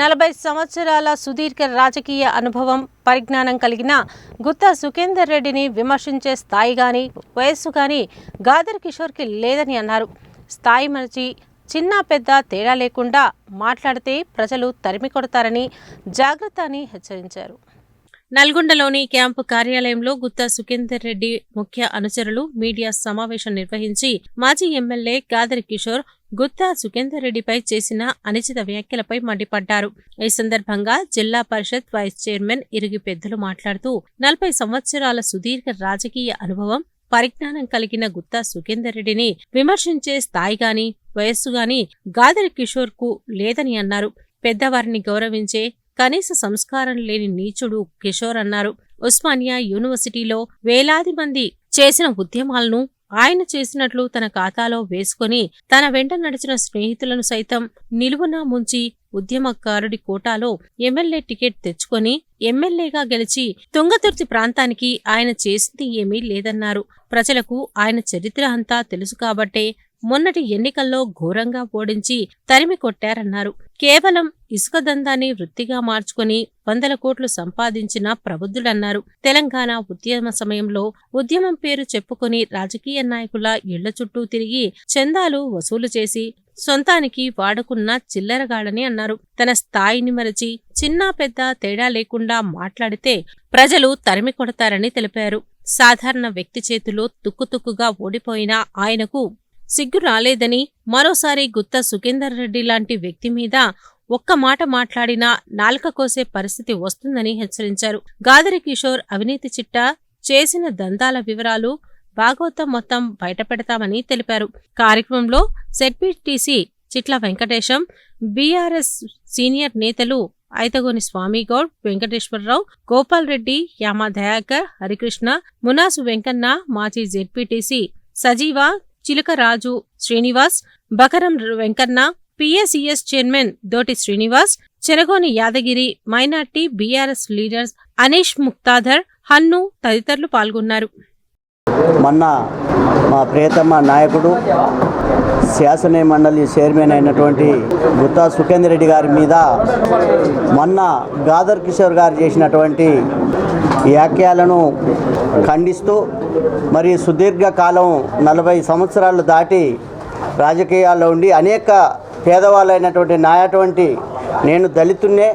నలభై సంవత్సరాల సుదీర్ఘ రాజకీయ అనుభవం పరిజ్ఞానం కలిగిన గుత్తా సుఖేందర్ రెడ్డిని విమర్శించే స్థాయి కానీ వయస్సు కానీ గాదర్ కిషోర్కి లేదని అన్నారు. స్థాయి మరిచి చిన్న పెద్ద తేడా లేకుండా మాట్లాడితే ప్రజలు తరిమి కొడతారని జాగ్రత్త అని హెచ్చరించారు. నల్గొండలోని క్యాంపు కార్యాలయంలో గుత్తా సుఖేందర్ రెడ్డి ముఖ్య అనుచరులు మీడియా సమావేశం నిర్వహించి మాజీ ఎమ్మెల్యే గాదరి కిషోర్ గుత్తా సుఖేందర్ రెడ్డిపై చేసిన అనుచిత వ్యాఖ్యలపై మండిపడ్డారు. ఈ సందర్భంగా జిల్లా పరిషత్ వైస్ చైర్మన్ ఇరుగి పెద్దలు మాట్లాడుతూ నలభై సంవత్సరాల సుదీర్ఘ రాజకీయ అనుభవం పరిజ్ఞానం కలిగిన గుత్తా సుఖేందర్ రెడ్డిని విమర్శించే స్థాయి గాని వయస్సు గాని గాదరి కిషోర్కు లేదని అన్నారు. పెద్దవారిని గౌరవించే కనీస సంస్కారం లేని నీచుడు కిషోర్ అన్నారు. ఉస్మానియా యూనివర్సిటీలో వేలాది మంది చేసిన ఉద్యమాలను ఆయన చేసినట్లు తన ఖాతాలో వేసుకొని తన వెంట నడిచిన స్నేహితులను సైతం నిలువునా ముంచి ఉద్యమకారుడి కోటాలో ఎమ్మెల్యే టికెట్ తెచ్చుకొని ఎమ్మెల్యేగా గెలిచి తుంగతుర్తి ప్రాంతానికి ఆయన చేసింది ఏమీ లేదన్నారు. ప్రజలకు ఆయన చరిత్ర అంతా తెలుసు కాబట్టే మొన్నటి ఎన్నికల్లో ఘోరంగా ఓడించి తరిమి కొట్టారన్నారు. కేవలం ఇసుక దందాన్ని వృత్తిగా మార్చుకుని వందల కోట్లు సంపాదించిన ప్రబుద్ధులన్నారు. తెలంగాణ ఉద్యమ సమయంలో ఉద్యమం పేరు చెప్పుకొని రాజకీయ నాయకుల ఇళ్ళ చుట్టూ తిరిగి చందాలు వసూలు చేసి సొంతానికి వాడుకున్న చిల్లరగాడని అన్నారు. తన స్థాయిని మరచి చిన్న పెద్ద తేడా లేకుండా మాట్లాడితే ప్రజలు తరిమి కొడతారని తెలిపారు. సాధారణ వ్యక్తి చేతిలో తుక్కుతుక్కుగా ఓడిపోయిన ఆయనకు సిగ్గు రాలేదని మరోసారి గుత్త సుఖేందర్ రెడ్డి లాంటి వ్యక్తి మీద ఒక్క మాట మాట్లాడినా నాలుక కోసే పరిస్థితి వస్తుందని హెచ్చరించారు. గాదరి కిషోర్ అవినీతి చిట్టా చేసిన దందాల వివరాలు భాగవతం మొత్తం బయటపెడతామని తెలిపారు. కార్యక్రమంలో ZPTC Chitla Venkatesham BRS senior నేతలు ఐతగోని స్వామిగౌడ్ వెంకటేశ్వరరావు గోపాల్ రెడ్డి యామా దయాకర్ హరికృష్ణ మునాసు వెంకన్న మాజీ ZPTC Sajeeva Chilakaraju Srinivas Bakaram Venkanna PSES chairman Doti Srinivas Cheragoni Yadagiri minority BRS leaders Anish Muktadhar Hannu తదితరులు పాల్గొన్నారు. మొన్న మా ప్రియతమ నాయకుడు శాసన మండలి చైర్మన్ అయినటువంటి గుత్తా సుఖేందర్ రెడ్డి గారి మీద మొన్న గాదర్ కిషోర్ గారు చేసినటువంటి వ్యాఖ్యలను ఖండిస్తూ మరి సుదీర్ఘకాలం నలభై సంవత్సరాలు దాటి రాజకీయాల్లో ఉండి అనేక పేదవాళ్ళైనటువంటి నాయటువంటి నేను దళితున్నే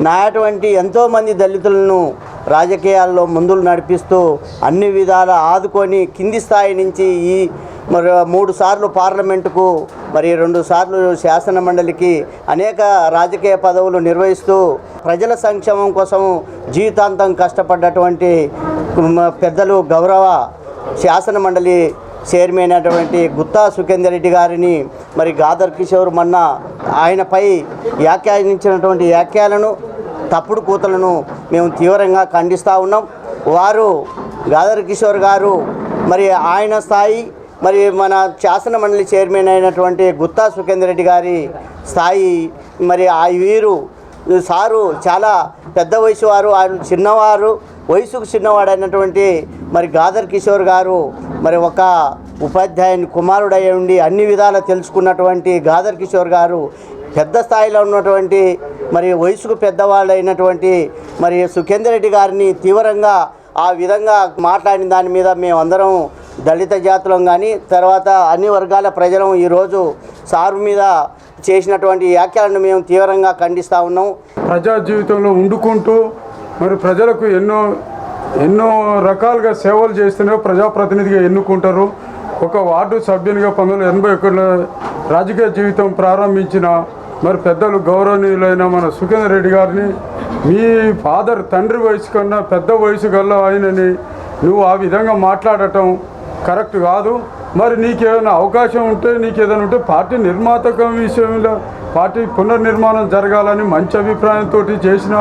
నాయటువంటి ఎంతోమంది దళితులను రాజకీయాల్లో ముందులు నడిపిస్తూ అన్ని విధాల ఆదుకొని కింది స్థాయి నుంచి ఈ మరి మూడు సార్లు పార్లమెంటుకు మరి రెండు సార్లు శాసన మండలికి అనేక రాజకీయ పదవులు నిర్వహిస్తూ ప్రజల సంక్షేమం కోసం జీవితాంతం కష్టపడ్డటువంటి పెద్దలు గౌరవ శాసన మండలి చైర్మన్ అయినటువంటి గుత్తా సుఖేందర్ రెడ్డి గారిని మరి గాదర్ కిషోర్ మన్న ఆయనపై వ్యాఖ్యానించినటువంటి వ్యాఖ్యలను తప్పుడు కూతలను మేము తీవ్రంగా ఖండిస్తూ ఉన్నాం. వారు గాదర్ కిషోర్ గారు మరి ఆయన స్థాయి మరి మన శాసన మండలి చైర్మన్ అయినటువంటి గుత్తా సుఖేందర్ రెడ్డి గారి స్థాయి మరి ఆ వీరు సారు చాలా పెద్ద వయసు వారు ఆయన చిన్నవారు వయసుకు చిన్నవాడైనటువంటి మరి గాదర్ కిషోర్ గారు మరి ఒక ఉపాధ్యాయుని కుమారుడై ఉండి అన్ని విధాలా తెలుసుకున్నటువంటి గాదర్ కిషోర్ గారు పెద్ద స్థాయిలో ఉన్నటువంటి మరి వయసుకు పెద్దవాళ్ళైనటువంటి మరి సుఖేందర్ రెడ్డి గారిని తీవ్రంగా ఆ విధంగా మాట్లాడిన దాని మీద మేమందరం దళిత జాతులం కానీ తర్వాత అన్ని వర్గాల ప్రజలం ఈరోజు సారు మీద చేసినటువంటి వ్యాఖ్యలను మేము తీవ్రంగా ఖండిస్తూ ఉన్నాం. ప్రజా జీవితంలో ఉండుకుంటూ మరి ప్రజలకు ఎన్నో ఎన్నో రకాలుగా సేవలు చేస్తూనే ప్రజాప్రతినిధిగా ఎన్నుకుంటారు. ఒక వార్డు సభ్యునిగా పంతొమ్మిది వందల ఎనభై ఒకటిలో రాజకీయ జీవితం ప్రారంభించిన మరి పెద్దలు గౌరవనీయులైన మన సుఖేందర్ రెడ్డి గారిని మీ ఫాదర్ తండ్రి వయసు కన్నా పెద్ద వయసు గల ఆయనని నువ్వు ఆ విధంగా మాట్లాడటం కరెక్ట్ కాదు. మరి నీకేమైనా అవకాశం ఉంటే నీకు ఏదైనా ఉంటే పార్టీ నిర్మాతకం విషయంలో పార్టీ పునర్నిర్మాణం జరగాలని మంచి అభిప్రాయంతో చేసిన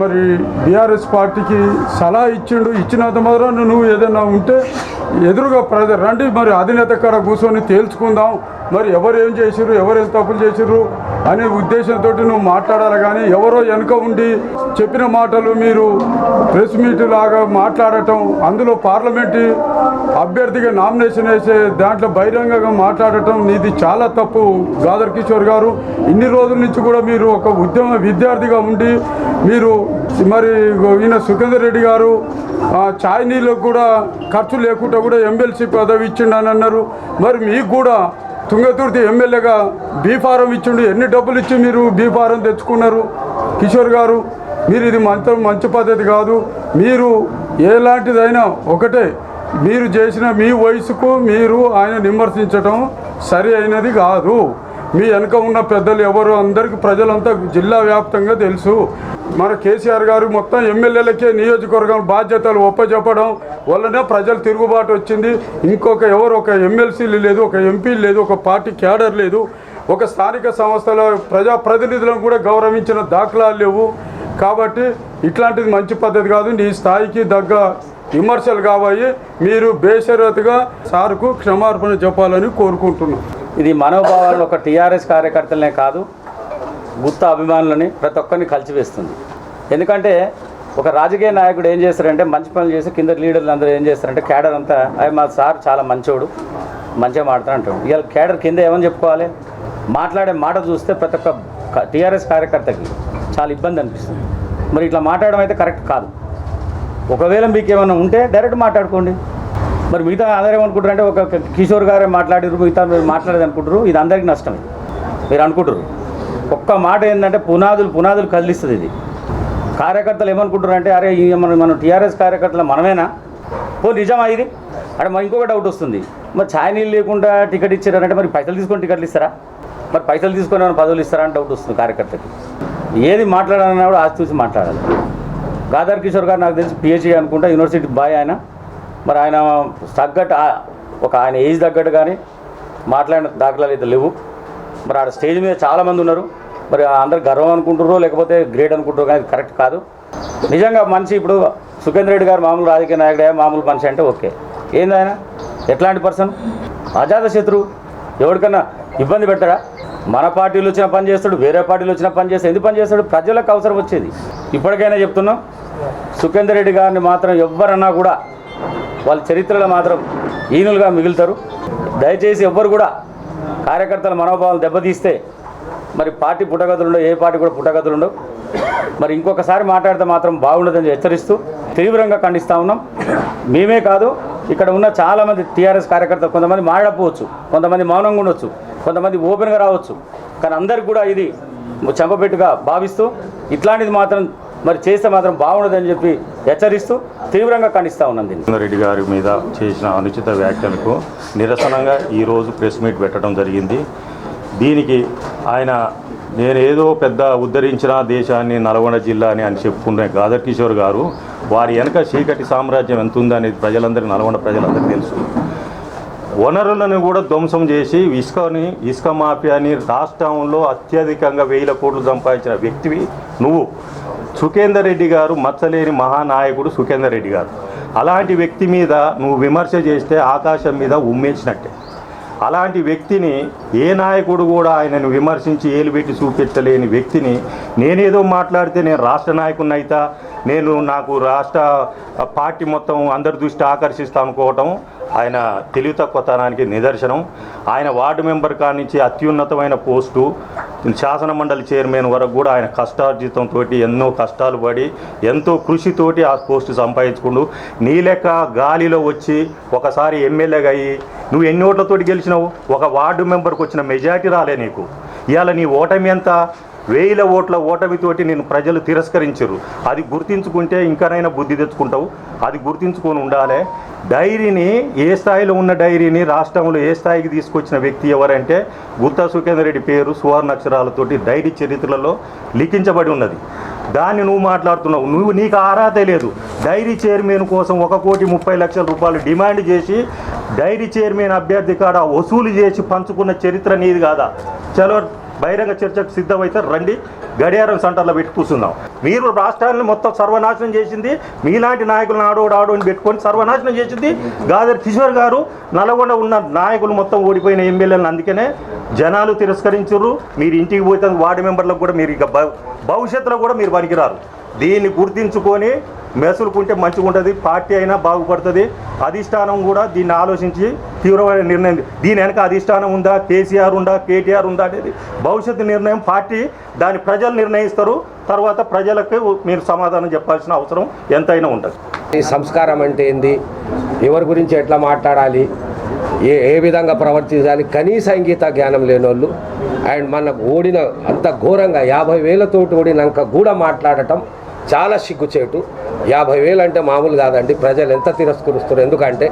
మరి బీఆర్ఎస్ పార్టీకి సలహా ఇచ్చిండు ఇచ్చినంత మాత్రం నువ్వు ఏదైనా ఉంటే ఎదురుగా ప్రజ రండి మరి అధినేత కాడ కూర్చొని తేల్చుకుందాం. మరి ఎవరు ఏం చేసిర్రు ఎవరు ఏం తప్పులు చేసిర్రు అనే ఉద్దేశంతో నువ్వు మాట్లాడాలి కానీ ఎవరో వెనుక ఉండి చెప్పిన మాటలు మీరు ప్రెస్ మీట్ లాగా మాట్లాడటం అందులో పార్లమెంటు అభ్యర్థిగా నామినేషన్ వేసే దాంట్లో బహిరంగంగా మాట్లాడటం నీది చాలా తప్పు. గాదర్ కిషోర్ గారు ఇన్ని రోజుల నుంచి కూడా మీరు ఒక ఉద్యమ విద్యార్థిగా ఉండి మీరు మరి ఈయన సుఖేందర్ రెడ్డి గారు ఆ, ఛాయ్ కూడా ఖర్చు లేకుండా కూడా ఎమ్మెల్సీ పదవి ఇచ్చిండని అన్నారు మరి మీకు కూడా తుంగతుర్తి ఎమ్మెల్యేగా బీఫారం ఇచ్చిండు. ఎన్ని డబ్బులు ఇచ్చి మీరు బీఫారం తెచ్చుకున్నారు? కిషోర్ గారు మీరు ఇది మంచి మంచి పద్ధతి కాదు. మీరు ఎలాంటిదైనా ఒకటే మీరు చేసిన మీ వయసుకు మీరు ఆయన విమర్శించటం సరి అయినది కాదు. మీ వెనక ఉన్న పెద్దలు ఎవరు అందరికీ ప్రజలంతా జిల్లా వ్యాప్తంగా తెలుసు. మన కేసీఆర్ గారు మొత్తం ఎమ్మెల్యేలకే నియోజకవర్గం బాధ్యతలు ఒప్పచెప్పడం వల్లనే ప్రజలు తిరుగుబాటు వచ్చింది. ఇంకొక ఎవరు ఒక ఎమ్మెల్సీలు లేదు ఒక ఎంపీలు లేదు ఒక పార్టీ క్యాడర్ లేదు. ఒక స్థానిక సంస్థల ప్రజాప్రతినిధులను కూడా గౌరవించిన దాఖలాలు లేవు. కాబట్టి ఇట్లాంటిది మంచి పద్ధతి కాదు. నీ స్థాయికి తగ్గ విమర్శలు కావాయి మీరు బేషరతుగా సార్కు క్షమార్పణ చెప్పాలని కోరుకుంటున్నాను ఇది మనోభావాలను ఒక టీఆర్ఎస్ కార్యకర్తలనే కాదు గుత్త అభిమానులని ప్రతి ఒక్కరిని కలిసివేస్తుంది. ఎందుకంటే ఒక రాజకీయ నాయకుడు ఏం చేస్తారంటే మంచి పనులు చేసి కింద లీడర్లు అందరూ ఏం చేస్తారంటే క్యాడర్ అంతా అవి మా సార్ చాలా మంచోడు మంచిగా మాట్లాడుతూ అంటాడు. ఇవాళ క్యాడర్ కింద ఏమని చెప్పుకోవాలి? మాట్లాడే మాట చూస్తే ప్రతి ఒక్క టీఆర్ఎస్ కార్యకర్తకి చాలా ఇబ్బంది అనిపిస్తుంది. మరి ఇట్లా మాట్లాడడం అయితే కరెక్ట్ కాదు. ఒకవేళ మీకు ఏమైనా ఉంటే డైరెక్ట్ మాట్లాడుకోండి. మరి మిగతా ఆధారం అనుకుంటారు అంటే ఒక కిషోర్ గారే మాట్లాడారు మిగతా మీరు మాట్లాడేది అనుకుంటారు ఇది అందరికీ నష్టం మీరు అనుకుంటారు ఒక్క మాట ఏంటంటే పునాదులు పునాదులు కదిలిస్తుంది ఇది. కార్యకర్తలు ఏమనుకుంటారు అంటే అరే మనం మనం టీఆర్ఎస్ కార్యకర్తలు మనమేనా? పో నిజమా ఇది? అంటే మరి ఇంకొక డౌట్ వస్తుంది. మరి ఛాయ్ నీళ్ళు లేకుండా టికెట్ ఇచ్చారంటే మరి పైసలు తీసుకొని టికెట్లు ఇస్తారా? మరి పైసలు తీసుకొని ఏమైనా పదవులు ఇస్తారా అని డౌట్ వస్తుంది కార్యకర్తకి. ఏది మాట్లాడాలన్నా కూడా ఆస్తి చూసి మాట్లాడాలి. గాదర్ కిషోర్ గారు నాకు తెలిసి పిహెచ్డి అనుకుంటా యూనివర్సిటీ బాయ్ ఆయన. మరి ఆయన తగ్గట్టు ఒక ఆయన ఏజ్ తగ్గట్టు కానీ మాట్లాడిన దాఖలాలు అయితే లేవు. మరి ఆడ స్టేజ్ మీద చాలామంది ఉన్నారు. మరి అందరు గర్వం అనుకుంటారో లేకపోతే గ్రేట్ అనుకుంటారో కానీ కరెక్ట్ కాదు. నిజంగా మనిషి ఇప్పుడు సుఖేంద్ర రెడ్డి గారు మామూలు రాజకీయ నాయకుడే మామూలు మనిషి అంటే ఓకే. ఏంది ఆయన? ఎట్లాంటి పర్సన్? అజాత శత్రువు ఎవరికన్నా ఇబ్బంది పెట్టడా మన పార్టీలు వచ్చిన పని చేస్తాడు వేరే పార్టీలు వచ్చిన పని చేస్తాడు. ఎందుకు పని చేస్తాడు? ప్రజలకు అవసరం వచ్చేది. ఇప్పటికైనా చెప్తున్నాం. సుఖేందర్ రెడ్డి గారిని మాత్రం ఎవ్వరన్నా కూడా వాళ్ళ చరిత్రలో మాత్రం ఈనులుగా మిగులుతారు. దయచేసి ఎవ్వరు కూడా కార్యకర్తల మనోభావాలు దెబ్బతీస్తే మరి పార్టీ పుట్టగతులుండవు ఏ పార్టీ కూడా పుట్టగతులుండవు. మరి ఇంకొకసారి మాట్లాడితే మాత్రం బాగుండదని హెచ్చరిస్తూ తీవ్రంగా ఖండిస్తూ ఉన్నాం. మేమే కాదు ఇక్కడ ఉన్న చాలామంది టీఆర్ఎస్ కార్యకర్తలు కొంతమంది మాట్లాడపోవచ్చు కొంతమంది మౌనంగా ఉండొచ్చు కొంతమంది ఓపెన్గా రావచ్చు. కానీ అందరికి కూడా ఇది చెంపపెట్టుగా భావిస్తూ ఇట్లాంటిది మాత్రం మరి చేస్తే మాత్రం బాగుండదని చెప్పి హెచ్చరిస్తూ తీవ్రంగా ఖండిస్తా ఉన్నాం దీన్ని. రెడ్డి గారి మీద చేసిన అనుచిత వ్యాఖ్యలకు నిరసనగా ఈరోజు ప్రెస్ మీట్ పెట్టడం జరిగింది. దీనికి ఆయన నేను ఏదో పెద్ద ఉద్ధరించిన దేశాన్ని నల్గొండ జిల్లాని అని చెప్పుకునే గాదర్ కిషోర్ గారు వారి వెనక చీకటి సామ్రాజ్యం ఎంత ఉందనేది ప్రజలందరికీ నల్గొండ ప్రజలందరికీ తెలుసు. వనరులను కూడా ధ్వంసం చేసి ఇసుకని ఇసుక మాఫియాని రాష్ట్రంలో అత్యధికంగా వేల కోట్లు సంపాదించిన వ్యక్తివి నువ్వు. సుఖేందర్ రెడ్డి గారు మచ్చలేని మహానాయకుడు సుఖేందర్ రెడ్డి గారు. అలాంటి వ్యక్తి మీద నువ్వు విమర్శ చేస్తే ఆకాశం మీద ఉమ్మేసినట్టే. అలాంటి వ్యక్తిని ఏ నాయకుడు కూడా ఆయనను విమర్శించి ఏలుబెట్టి చూపించలేని వ్యక్తిని నేనేదో మాట్లాడితే నేను రాష్ట్ర నాయకుని అయితా నేను నాకు రాష్ట్ర పార్టీ మొత్తం అందరి దృష్టి ఆకర్షిస్తా అనుకోవటం ఆయన తెలివి తక్కువతనానికి నిదర్శనం. ఆయన వార్డు మెంబర్ కానించి అత్యున్నతమైన పోస్టు. శాసన మండలి చైర్మన్ వరకు కూడా ఆయన కష్టార్జితంతో ఎన్నో కష్టాలు పడి ఎంతో కృషితోటి ఆ పోస్టు సంపాదించుకుండు. నీ లెక్క గాలిలో వచ్చి ఒకసారి ఎమ్మెల్యేగా అయ్యి నువ్వు ఎన్ని ఓట్లతోటి గెలిచినావు? ఒక వార్డు మెంబర్కి వచ్చిన మెజారిటీ రాలే నీకు. ఇవాళ నీ ఓటమి ఎంత? వేల ఓట్ల ఓటమితోటి నేను ప్రజలు తిరస్కరించరు. అది గుర్తించుకుంటే ఇంకానైనా బుద్ధి తెచ్చుకుంటావు. అది గుర్తించుకొని ఉండాలి. డైరీని ఏ స్థాయిలో ఉన్న డైరీని రాష్ట్రంలో ఏ స్థాయికి తీసుకొచ్చిన వ్యక్తి ఎవరంటే గుత్తా సుఖేందర్ రెడ్డి పేరు సువర్ణ అక్షరాలతోటి డైరీ చరిత్రలో లిఖించబడి ఉన్నది. దాన్ని నువ్వు మాట్లాడుతున్నావు. నువ్వు నీకు ఆరాధే లేదు. డైరీ చైర్మన్ కోసం ఒక కోటి ముప్పై లక్షల రూపాయలు డిమాండ్ చేసి డైరీ చైర్మన్ అభ్యర్థి కాడ వసూలు చేసి పంచుకున్న చరిత్ర నీది కాదా? చలో బహిరంగ చర్చకు సిద్ధమైతే రండి. గడియారం సెంటర్లో పెట్టి కూర్చుందాం. మీరు రాష్ట్రాన్ని మొత్తం సర్వనాశనం చేసింది. మీలాంటి నాయకులను ఆడోడు ఆడోని పెట్టుకొని సర్వనాశనం చేసింది. గాదర్ కిషోర్ గారు నల్గొండ ఉన్న నాయకులు మొత్తం ఓడిపోయిన ఎమ్మెల్యేలను అందుకనే జనాలు తిరస్కరించరు మీరు ఇంటికి పోతే వార్డు మెంబర్లకు కూడా మీరు ఇక భవిష్యత్తులో కూడా మీరు పనికిరారు. దీన్ని గుర్తించుకొని మెసులుకుంటే మంచిగా ఉంటుంది పార్టీ అయినా బాగుపడుతుంది. అధిష్టానం కూడా దీన్ని ఆలోచించి తీవ్రమైన నిర్ణయం దీని వెనక అధిష్టానం ఉందా కేసీఆర్ ఉందా కేటీఆర్ ఉందా అనేది భవిష్యత్తు నిర్ణయం పార్టీ దాని ప్రజలు నిర్ణయిస్తారు. తర్వాత ప్రజలకు మీరు సమాధానం చెప్పాల్సిన అవసరం ఎంతైనా ఉంటుంది. ఈ సంస్కారం అంటే ఏంది? ఎవరి గురించి ఎట్లా మాట్లాడాలి? ఏ ఏ విధంగా ప్రవర్తించాలి? కనీస ఇంగీత జ్ఞానం లేనోళ్ళు అండ్ మనకు ఓడిన అంత ఘోరంగా యాభై వేలతోటి ఓడినాక కూడా మాట్లాడటం చాలా సిగ్గుచేటు. యాభై వేలు అంటే మామూలు కాదండి. ప్రజలు ఎంత తిరస్కరుస్తున్నారు? ఎందుకంటే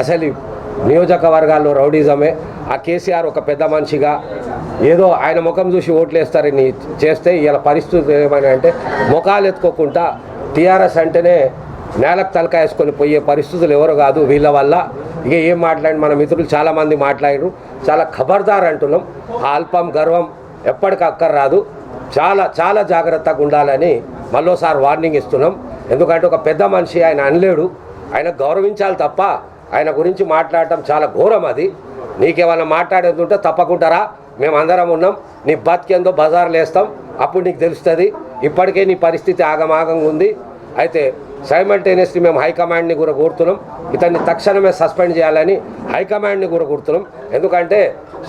అసలు నియోజకవర్గాల్లో రౌడీజమే. ఆ కేసీఆర్ ఒక పెద్ద మనిషిగా ఏదో ఆయన ముఖం చూసి ఓట్లేస్తారని చేస్తే ఇలా పరిస్థితులు ఏమైనా అంటే ముఖాలు ఎత్తుకోకుండా టీఆర్ఎస్ అంటేనే నేలకు తలక వేసుకొని పోయే పరిస్థితులు ఎవరు కాదు వీళ్ళ వల్ల. ఇక ఏం మాట్లాడి మన మిత్రులు చాలామంది మాట్లాడారు. చాలా ఖబర్దార్ అంటున్నాం. ఆ అల్పం గర్వం ఎప్పటికక్కర్ రాదు చాలా చాలా జాగ్రత్తగా ఉండాలని మళ్ళోసారి వార్నింగ్ ఇస్తున్నాం. ఎందుకంటే ఒక పెద్ద మనిషి ఆయన అనలేడు. ఆయన గౌరవించాలి తప్ప ఆయన గురించి మాట్లాడటం చాలా ఘోరం అది. నీకేమైనా మాట్లాడేది ఉంటే తప్పకుంటారా మేము అందరం ఉన్నాం. నీ బతికేందో బజార్లు వేస్తాం అప్పుడు నీకు తెలుస్తుంది. ఇప్పటికే నీ పరిస్థితి ఆగమాగంగా ఉంది అయితే సైమల్టేనియస్లీ మేము హైకమాండ్ని కూడా కోరుతున్నాం ఇతన్ని తక్షణమే సస్పెండ్ చేయాలని హైకమాండ్ని కూడా కోరుతున్నాం ఎందుకంటే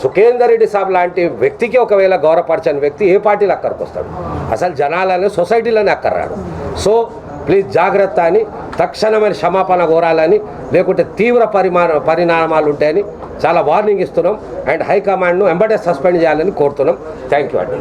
సుఖేందర్ రెడ్డి సాబ్ లాంటి వ్యక్తికి ఒకవేళ గౌరవపరచని వ్యక్తి ఏ పార్టీలో అక్కడికి వస్తాడు? అసలు జనాలని సొసైటీలోనే అక్కర్రాడు. సో ప్లీజ్ జాగ్రత్త అని తక్షణమైన క్షమాపణ కోరాలని లేకుంటే తీవ్ర పరిమాణ పరిణామాలు ఉంటాయని చాలా వార్నింగ్ ఇస్తున్నాం. అండ్ హైకమాండ్ను ఎంబటే సస్పెండ్ చేయాలని కోరుతున్నాం. థ్యాంక్ యూ అండి.